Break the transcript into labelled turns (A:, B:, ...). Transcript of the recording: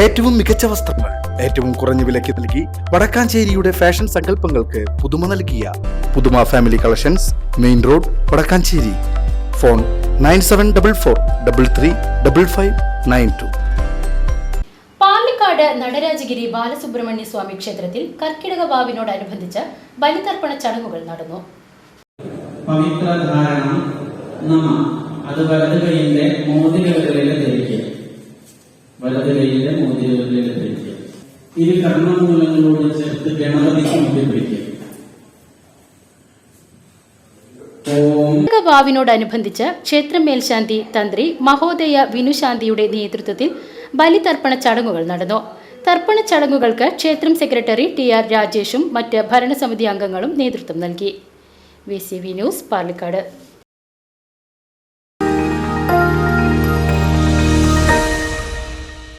A: ഏറ്റവും മികച്ച വസ്ത്രങ്ങൾ ഏറ്റവും കുറഞ്ഞ വിലയ്ക്ക് നൽകി വടക്കാഞ്ചേരിയുടെ ഫാഷൻ സങ്കല്പങ്ങൾക്ക് പുതുമ നൽകിയ പുതുമ family collections main road Vadakkanchery. Phone nine seven double four double three double five nine two.
B: Palakkad Natarajagiri Balasubramanya Swami ക്ഷേത്രത്തിൽ കർക്കിടക വാവിനോടനുബന്ധിച്ച് ബലിതർപ്പണ ചടങ്ങുകൾ നടന്നു.
C: പവിത്രധാരണം നമ. അത് വലത് മോതിരകളിലെ ധരിക്കുക വലത് കൈയിന്റെ മോതിരകളിൽ ധരിക്കുക ഇരു കർണമൂലങ്ങളോട് ചേർത്ത് ഗണപതിക്ക് മുമ്പിൽ
B: കർക്കിടക വാവിനോടനുബന്ധിച്ച് തന്ത്രി മഹോദയ വിനുശാന്തിയുടെ നേതൃത്വത്തിൽ ബലിതർപ്പണ ചടങ്ങുകൾ നടന്നു. തർപ്പണ ചടങ്ങുകൾക്ക് ക്ഷേത്രം സെക്രട്ടറി ടി ആർ രാജേഷും മറ്റ് ഭരണസമിതി അംഗങ്ങളും നേതൃത്വം നൽകി. V C V news Palakkad.